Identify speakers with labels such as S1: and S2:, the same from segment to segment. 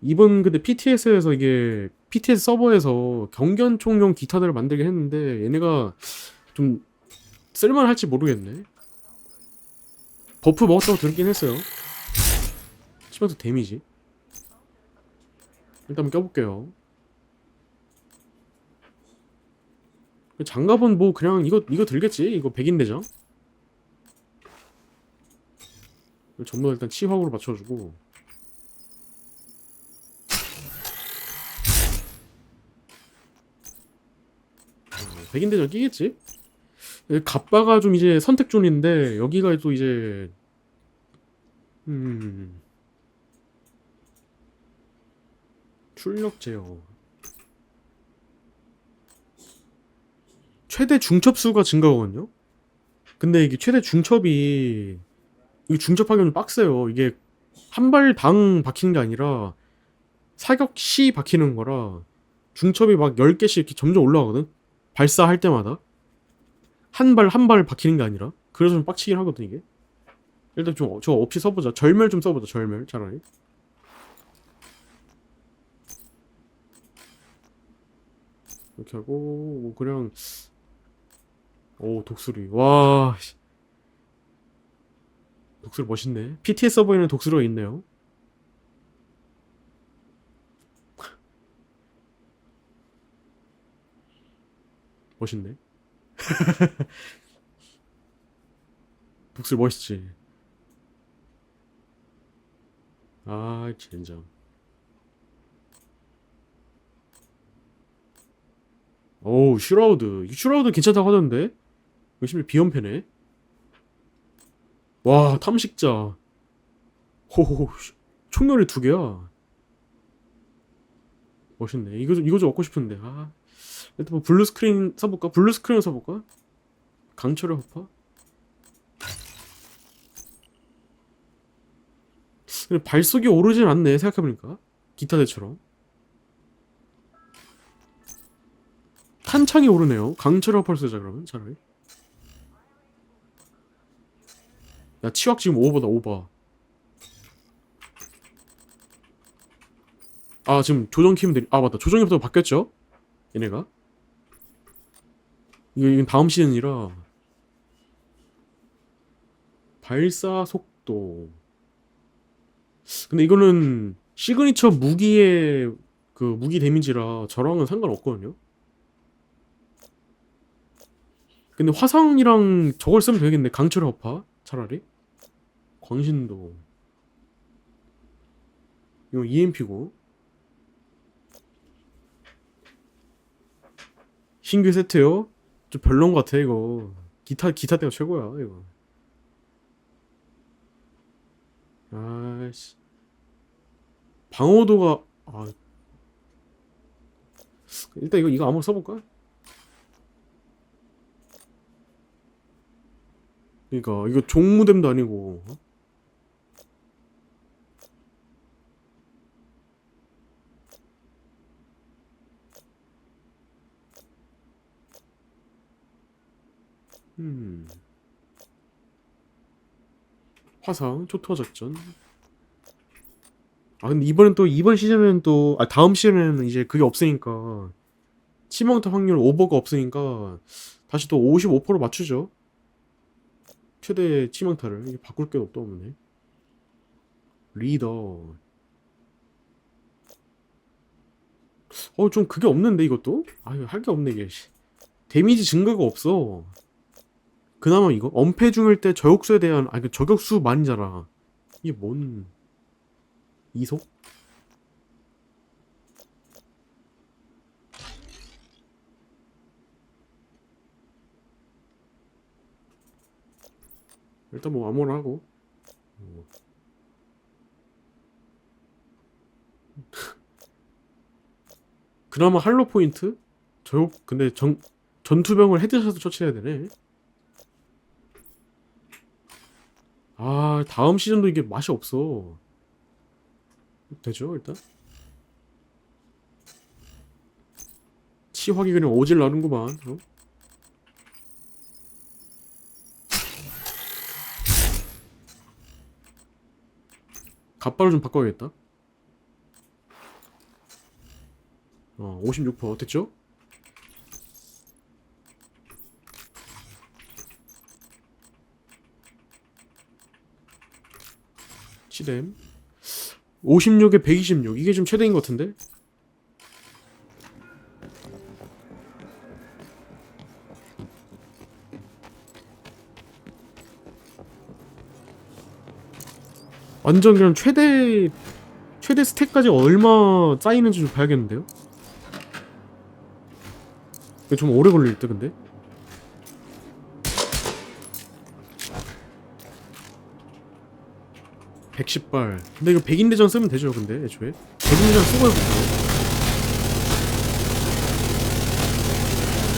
S1: 이번 근데 PTS에서 이게 PTS 서버에서 경견총용 기타들을 만들긴 했는데 얘네가 좀 쓸만할지 모르겠네. 버프 먹었다고 들었긴 했어요. 치면서 데미지. 일단 한번 껴볼게요. 장갑은 뭐 그냥 이거 이거 들겠지. 이거 백인 대장. 전부 다 일단 치확으로 맞춰주고. 백인대장 끼겠지? 여기 갑바가 좀 이제 선택존인데 여기가 또 이제 음 출력 제어 최대 중첩 수가 증가거든요. 근데 이게 최대 중첩이 이 중첩하기는 좀 빡세요. 이게 한 발 당 박히는 게 아니라 사격 시 박히는 거라 중첩이 막 10개씩 이렇게 점점 올라가거든. 발사할 때마다 한 발 한 발 박히는 게 아니라 그래서 좀 빡치긴 하거든 이게. 일단 좀 저 없이 써보자. 절멸 좀 써보자. 절멸 차라리. 이렇게 하고 뭐 그냥 오 독수리 와 씨. 독수리 멋있네 PTS 서버에는 독수리가 있네요 멋있네. 독수리 멋있지. 아 젠장. 오우 슈라우드. 이 슈라우드 괜찮다고 하던데? 열심히 비연패네. 와 탐식자. 호호 총열이 두 개야. 멋있네. 이거 좀 이거 좀 얻고 싶은데. 아 일단 뭐 블루 스크린 써볼까 블루 스크린 써볼까 강철의 허파 근데 발속이 오르진 않네 생각해보니까 기타 대처럼 탄창이 오르네요. 강철의 허파를 쓰자 그러면 차라리. 야 치확 지금 오버다 오버. 아 지금 조정 키면 되아 맞다 조정이부터 바뀌었죠? 얘네가. 이건 다음 시즌이라. 발사 속도. 근데 이거는 시그니처 무기의 그 무기 데미지라 저랑은 상관없거든요. 근데 화상이랑 저걸 쓰면 되겠네. 강철의 허파 차라리. 광신도. 이거 EMP고. 신규 세트요? 좀 별론 것 같아 이거. 기타 기타 때가 최고야 이거. 아씨. 방어도가 아 일단 이거 이거 아무나 써볼까? 그러니까 이거 종무댐도 아니고 어? 음 화상 초토화 작전 아 근데 이번엔 또 이번 시즌은 또아 다음 시즌에는 이제 그게 없으니까 치명타 확률 오버가 없으니까 다시 또 55% 맞추죠 최대 치명타를 바꿀 게 없다 없네. 리더. 어 좀 그게 없는데 이것도? 아유 할 게 없네 이게. 씨. 데미지 증가가 없어. 그나마 이거 엄폐 중일 때 저격수에 대한 아그 저격수 만이잖아. 이게 뭔 이속? 일단 뭐 아무거나 하고 어. 그나마 할로 포인트? 저 근데 전 전투병을 헤드샷으로 처치해야 되네. 아 다음 시즌도 이게 맛이 없어. 되죠 일단. 치확이 그냥 오질 나는구만. 어? 갑바를 좀 바꿔야겠다. 어, 56% 됐죠? 치뎀 56에 126 이게 좀 최대인 것 같은데? 완전 그냥 최대 최대 스택까지 얼마 쌓이는지 좀 봐야겠는데요? 좀 오래 걸릴 듯 근데? (110발) 근데 이거 백인대전 쓰면 되죠 근데 애초에? 백인대전 쓰고 해볼까요?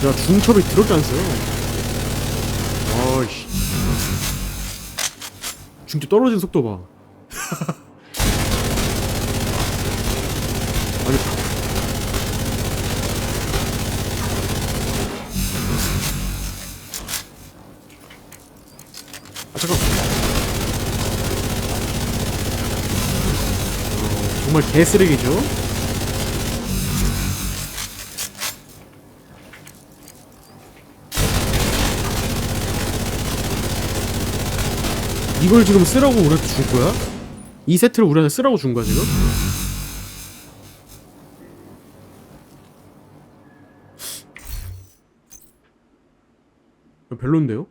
S1: 야 중첩이 더럽게 안 써요. 아이씨. 중첩 떨어지는 속도 봐. 아니 아 잠깐 정말 개쓰레기죠 이걸 지금 쓰라고 우리한테 줄 거야? 이 세트를 우리한테 쓰라고 준 거야 지금? 별론데요?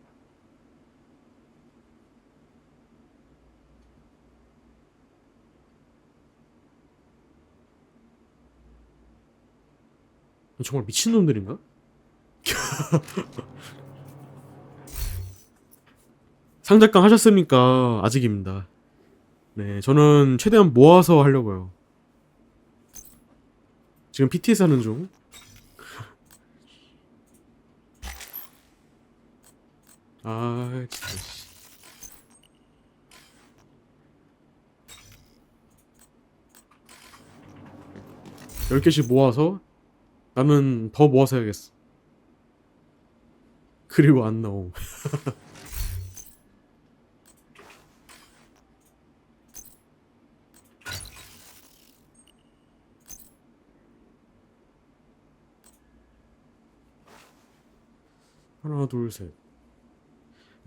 S1: 정말 미친놈들인가? 상작강 하셨습니까? 아직입니다. 네, 저는 최대한 모아서 하려고요. 지금 PTS 하는 중. 아, 진짜. 씨. 열 개씩 모아서 나는 더 모아서 해야겠어. 그리고 안 나옴. 하나, 둘, 셋.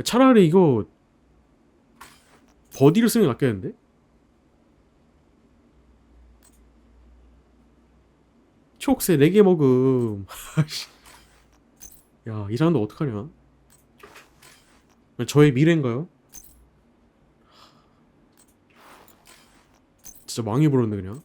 S1: 차라리 이거 버디를 쓰는 게 낫겠는데? 초록색 4개 먹음. 야, 이 사람도 어떡하냐? 저의 미래인가요? 진짜 망해 버렸네 그냥.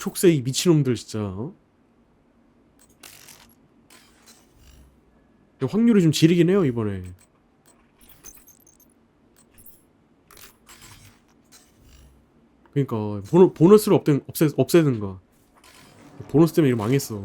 S1: 촉새이 미친놈들 진짜 어? 확률이 좀 지리긴 해요 이번에. 그니까 보너, 보너스를 없애, 없애, 없애든가. 보너스 때문에 이거 망했어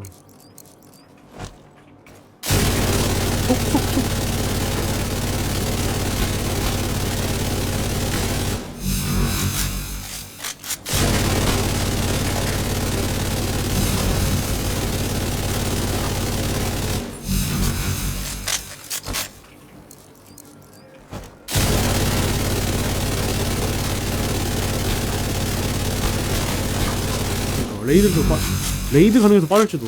S1: 레이드도 빠 레이드 가능해서 빠를지도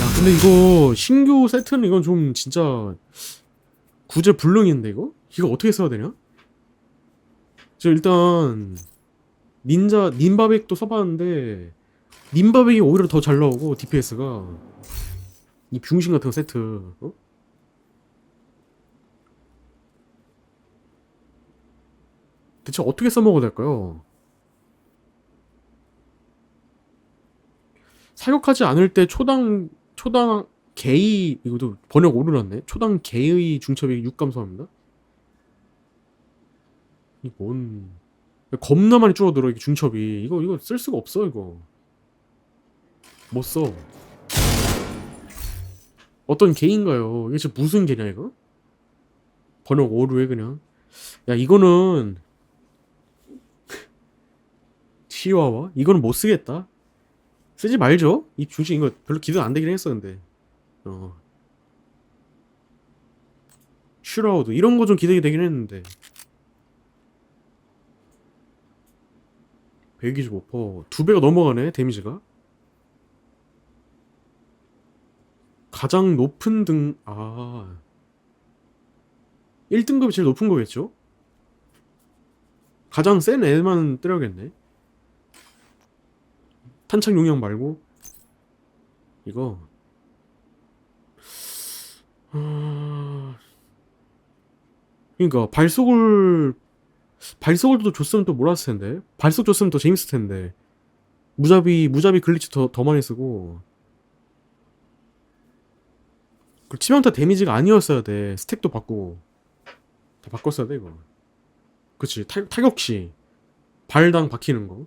S1: 야 근데 이거 신규 세트는 이건 좀 진짜 구제 불능인데 이거? 이거 어떻게 써야 되냐? 저 일단 닌자 닌바백도 써봤는데 닌바백이 오히려 더 잘 나오고 DPS가 이 병신 같은 거 세트 어? 대체 어떻게 써먹어야 될까요? 사격하지 않을 때 초당 초당 개의 이것도 번역 오류났네. 초당 개의 중첩이 6 감소합니다. 이뭔 겁나 많이 줄어들어 이게 중첩이 이거 이거 쓸 수가 없어 이거 못 써. 어떤 개인가요? 이게 진짜 무슨 개냐 이거? 번역 5로 해 그냥 야 이거는 치와와 이거는 못 쓰겠다. 쓰지 말죠. 이 중심 이거 별로 기대 안 되긴 했었는데. 어. 슈라우드 이런 거 좀 기대가 되긴 했는데. 125%두 배가 넘어가네 데미지가. 가장 높은 등, 아. 1등급이 제일 높은 거겠죠? 가장 센 애만 때려야겠네. 탄창 용량 말고. 이거. 아. 그니까, 발속을, 발속을 또 줬으면 또 몰랐을 텐데. 발속 줬으면 더 재밌을 텐데. 무자비, 무자비 글리치 더, 더 많이 쓰고. 그 치명타 데미지가 아니었어야 돼. 스택도 바꾸고. 다 바꿨어야 돼, 이거. 그치. 타, 타격시. 발당 박히는 거.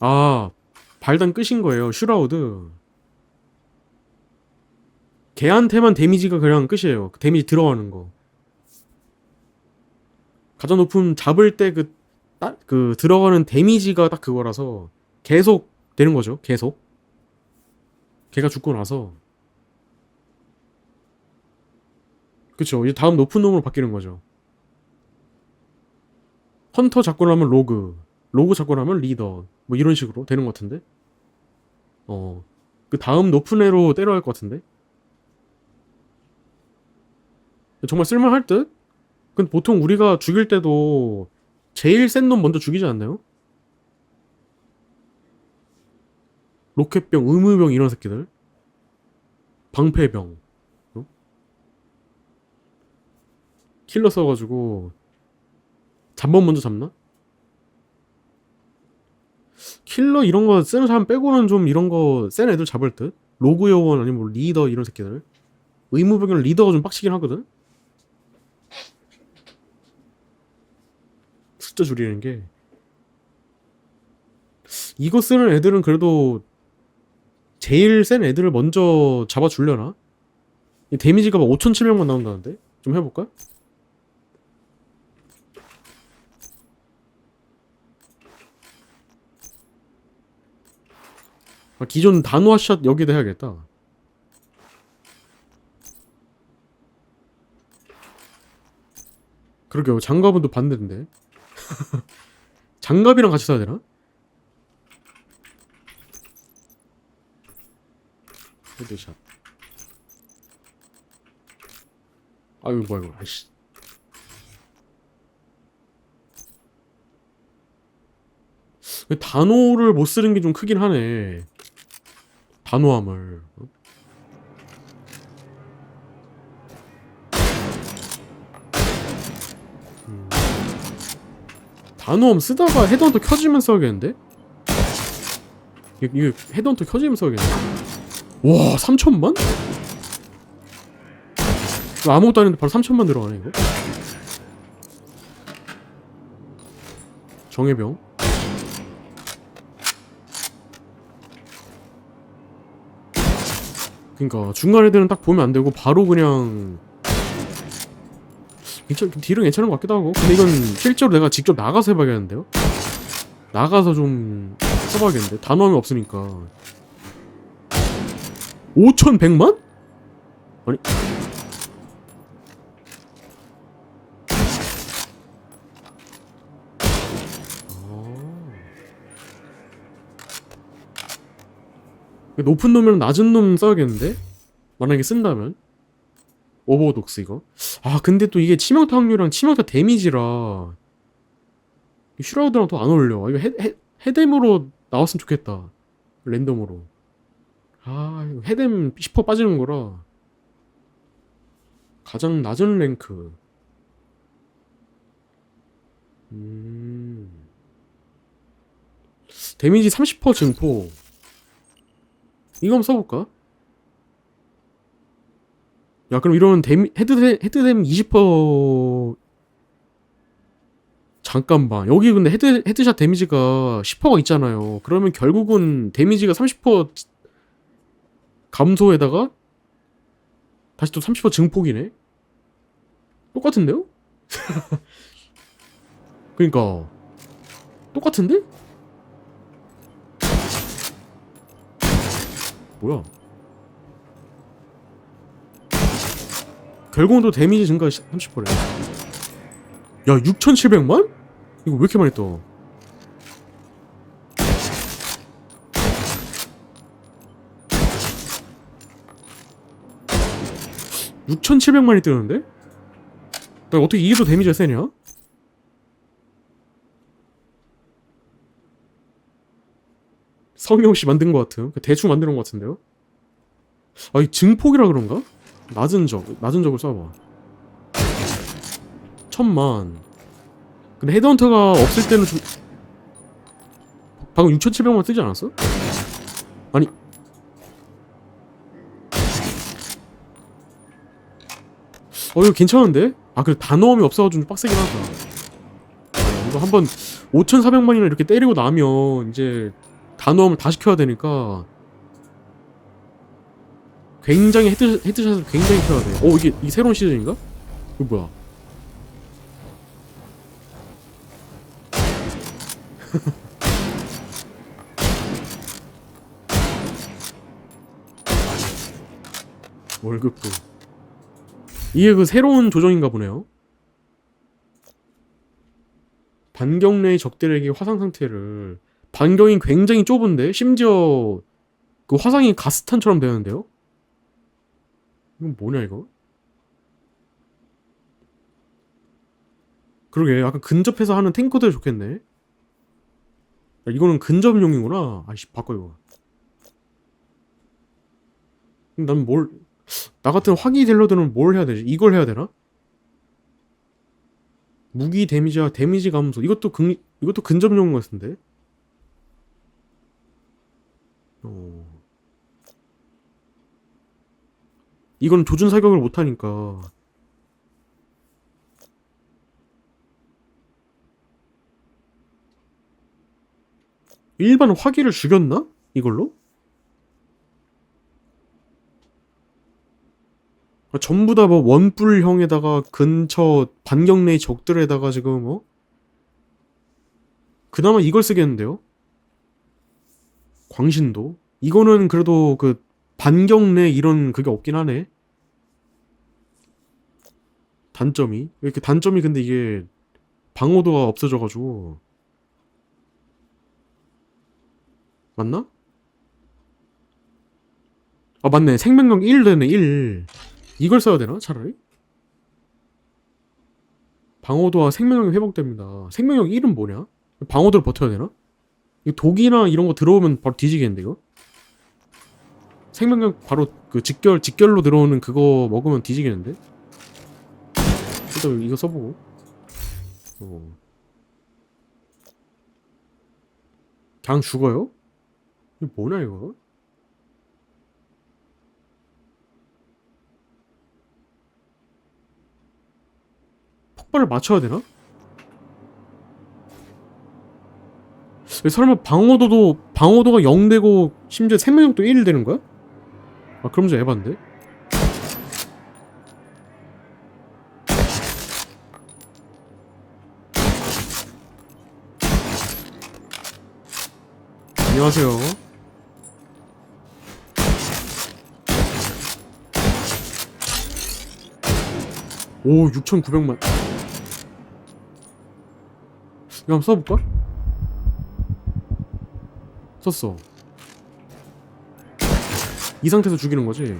S1: 아, 발당 끝인 거예요. 슈라우드. 걔한테만 데미지가 그냥 끝이에요. 그 데미지 들어가는 거. 가장 높은 잡을 때 그, 딱, 그, 들어가는 데미지가 딱 그거라서 계속 되는 거죠. 계속. 걔가 죽고 나서 그쵸 이제 다음 높은 놈으로 바뀌는 거죠 헌터 잡고 나면 로그 로그 잡고 나면 리더 뭐 이런 식으로 되는 것 같은데 어 그 다음 높은 애로 때려야 할 것 같은데 정말 쓸만할 듯? 근데 보통 우리가 죽일 때도 제일 센 놈 먼저 죽이지 않나요? 로켓병, 의무병 이런 새끼들. 방패병. 어? 킬러 써가지고 잠번 먼저 잡나? 킬러 이런 거 쓰는 사람 빼고는 좀 이런 거 센 애들 잡을 듯? 로그 요원 아니면 뭐 리더 이런 새끼들. 의무병은 리더가 좀 빡치긴 하거든? 숫자 줄이는 게. 이거 쓰는 애들은 그래도 제일 센 애들을 먼저 잡아주려나? 이 데미지가 막 5,700만 나온다는데? 좀 해볼까? 기존 단화샷 여기다 해야겠다. 그러게요. 장갑은 또 반대인데. 장갑이랑 같이 써야 되나? 헤드샷. 아유 뭐야 이거. 아이씨. 단호를 못 쓰는 게 좀 크긴 하네. 단호함을. 어? 음. 단호함 쓰다가 헤드헌터 켜지면 써야겠는데? 이게 헤드헌터 켜지면 써야겠네. 와 3천만? 이거 아무것도 아닌데 바로 3천만 들어가네 이거 정예병 그니까 중간 애들은 딱 보면 안 되고 바로 그냥 괜찮 딜은 괜찮은 것 같기도 하고. 근데 이건 실제로 내가 직접 나가서 해봐야겠는데요? 나가서 좀 써봐야겠는데? 단호함이 없으니까. 5,100만? 아니 높은 놈이랑 낮은 놈 써야겠는데? 만약에 쓴다면? 오버독스 이거 아 근데 또 이게 치명타 확률이랑 치명타 데미지라 슈라우드랑 더 안 어울려 이거 헤, 헤, 헤뎀으로 나왔으면 좋겠다 랜덤으로 아, 이거 헤뎀 10% 빠지는 거라. 가장 낮은 랭크. 음. 데미지 30% 증포. 이거 한번 써볼까? 야, 그럼 이러면 데미, 헤드뎀, 헤드뎀 20% 잠깐만. 여기 근데 헤드, 헤드샷 데미지가 10%가 있잖아요. 그러면 결국은 데미지가 30% 감소에다가 다시 또 30% 증폭이네? 똑같은데요? 그니까 똑같은데? 뭐야 결국은 또 데미지 증가 30%래 야 6700만? 이거 왜 이렇게 많이 떠 6,700만이 뜨는데? 나 어떻게 이게 더 데미지가 세냐? 성형 씨 만든 것 같은 대충 만드는 것 같은데요? 아, 이 증폭이라 그런가? 낮은 적, 낮은 적을 써봐. 천만. 근데 헤드헌터가 없을 때는 좀 방금 6,700만 뜨지 않았어? 아니 어 이거 괜찮은데? 아 그래 단어음이 없어가지고 좀 빡세긴 하다 아, 이거 한번 5,400만이나 이렇게 때리고 나면 이제 단어음을 다 시켜야 되니까 굉장히 헤드, 헤드샷을 굉장히 켜야 돼. 어 이게 이 새로운 시즌인가? 이거 뭐야? 월급도 이게 그 새로운 조정인가 보네요. 반경 내의 적들에게 화상 상태를 반경이 굉장히 좁은데 심지어 그 화상이 가스탄처럼 되는데요? 이건 뭐냐 이거? 그러게 약간 근접해서 하는 탱커들 좋겠네. 야, 이거는 근접용이구나. 아이씨 바꿔 이거. 난 뭘 나 같은 화기 딜러들은 뭘 해야 되지? 이걸 해야 되나? 무기 데미지와 데미지 감소. 이것도 근 이것도 근접용 같은데. 어. 이건 조준 사격을 못 하니까. 일반 화기를 죽였나? 이걸로? 아, 전부 다 뭐 원뿔형에다가 근처 반경 내의 적들에다가 지금 어? 그나마 이걸 쓰겠는데요? 광신도? 이거는 그래도 그 반경 내 이런 그게 없긴 하네. 단점이. 왜 이렇게 단점이 근데 이게 방어도가 없어져가지고. 맞나? 아, 맞네. 생명력 1 되네, 1. 이걸 써야 되나? 차라리? 방어도와 생명력이 회복됩니다. 생명력 1은 뭐냐? 방어도를 버텨야 되나? 이 독이나 이런 거 들어오면 바로 뒤지겠는데, 이거? 생명력 바로 그 직결, 직결로 들어오는 그거 먹으면 뒤지겠는데? 일단 이거 써보고. 어. 그냥 죽어요? 이거 뭐냐, 이거? 폭발을 맞춰야 되나? 설마 방어도도 방어도가 0 되고 심지어 생명력도 1 되는 거야? 아 그럼 좀 에반데? 안녕하세요. 오 6,900만. 이거 한번 써볼까? 썼어. 이 상태에서 죽이는 거지.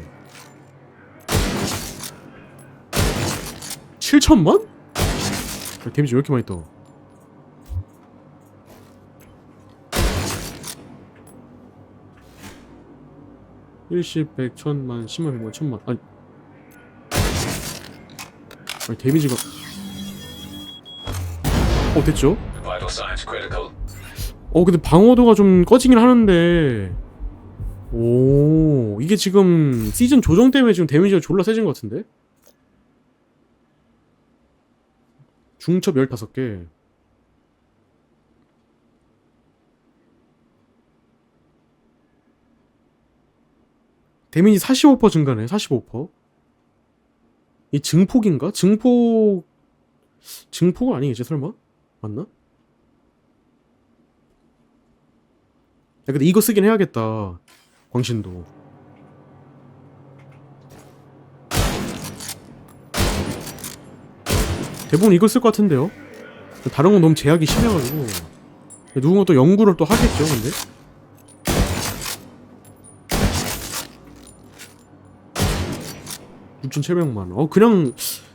S1: 7천만? 데미지 왜 이렇게 많이 떠? 일십, 백, 천만, 십만, 백만, 천만. 아니. 아니 데미지가. 어 됐죠? 어 근데 방어도가 좀 꺼지긴 하는데 오 이게 지금 시즌 조정 때문에 지금 데미지가 졸라 세진 것 같은데 중첩 15개 데미지 45% 증가네 45%이 증폭인가? 증폭 증폭은 아니겠지 설마? 맞나? 근데 이거 쓰긴 해야겠다. 광신도. 대부분 이걸 쓸 것 같은데요? 다른 건 너무 제약이 심해가지고. 누군가 또 연구를 또 하겠죠 근데? (6,700만) 어 그냥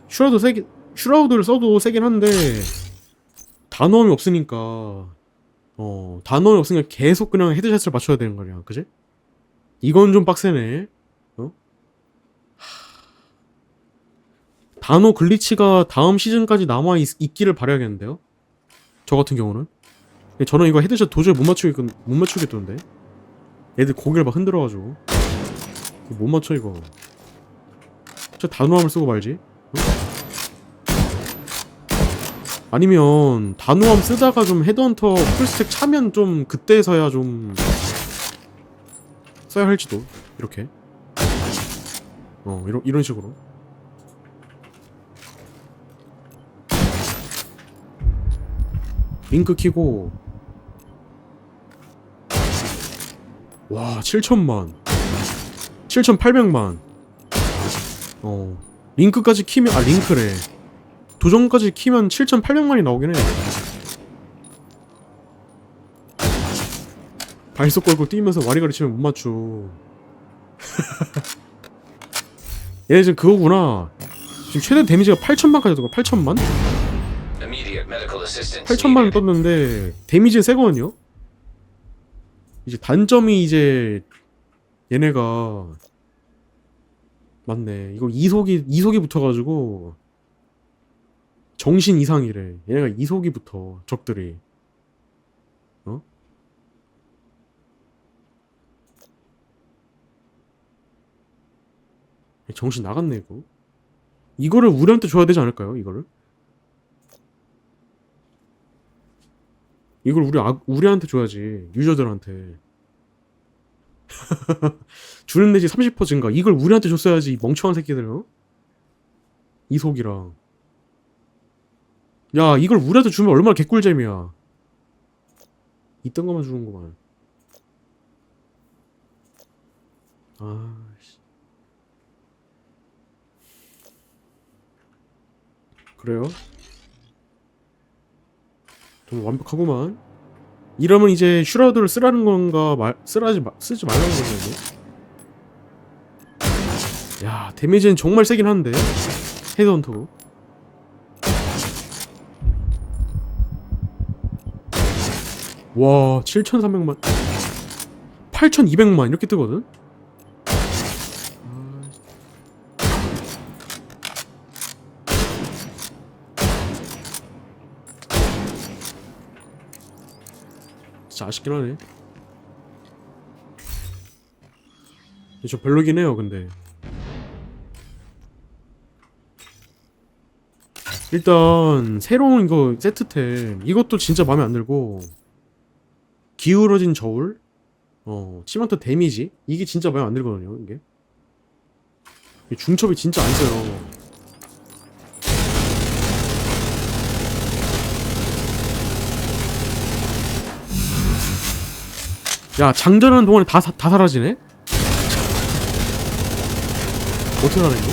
S1: 슈라우드 세긴 슈라우드를 써도 세긴 한데 단호함이 없으니까 어 단호함이 없으니까 계속 그냥 헤드샷을 맞춰야 되는 거냐 그지? 이건 좀 빡세네. 어? 단호 글리치가 다음 시즌까지 남아 있, 있기를 바라야겠는데요? 저 같은 경우는? 저는 이거 헤드샷 도저히 못 맞추겠 못 맞추겠던데? 애들 고개를 막 흔들어가지고. 못 맞춰 이거. 저 단호함을 쓰고 말지. 어? 아니면 단호함 쓰다가 좀 헤드헌터 풀스택 차면 좀 그때서야 좀 써야 할지도 이렇게. 어 이런 이런 식으로. 링크 키고. 와 7천만. 7,800만. 어 링크까지 키면 아 링크래 도전까지 키면 7,800만이 나오긴 해 발속 걸고 뛰면서 와리가리 치면 못 맞춰 얘네 지금 그거구나 지금 최대 데미지가 8천만까지 떴고 8천만?
S2: Immediate medical assistance
S1: 8천만 원
S2: needed.
S1: 떴는데 데미지는 세거든요? 이제 단점이 이제 얘네가 맞네 이거 이속이 이속이 붙어가지고 정신 이상이래 얘네가 이속이 붙어 적들이 어? 정신 나갔네 이거 이거를 우리한테 줘야 되지 않을까요 이거를? 이걸 우리 아, 우리한테 줘야지 유저들한테 주는 내지 30% 증가 이걸 우리한테 줬어야지 이 멍청한 새끼들 어? 이속이랑 야 이걸 우리한테 주면 얼마나 개꿀잼이야 있던 것만 주는구만 아씨 그래요? 좀 완벽하구만. 이러면 이제 슈라우드를 쓰라는 건가 말 쓰라지 마, 쓰지 말라는 건가 이게? 야 데미지는 정말 세긴 한데 헤드헌터고. 와 7,300만 8,200만 이렇게 뜨거든? 진짜 아쉽긴 하네. 저 별로긴 해요, 근데. 일단 새로운 이거 세트템 이것도 진짜 마음에 안 들고 기울어진 저울 어 치명타 데미지 이게 진짜 마음에 안 들거든요 이게 이 중첩이 진짜 안 써요 야 장전하는 동안에 다, 사- 다 사라지네? 어떻게 하는 거?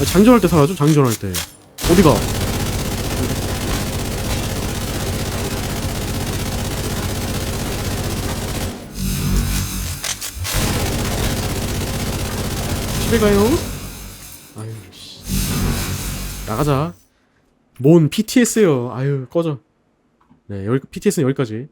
S1: 아, 장전할 때 사라져? 장전할 때 어디가? 집에 가요? 아유 씨 나가자 뭔 PTS요 아유 꺼져 네, 여기, PTS는 여기까지.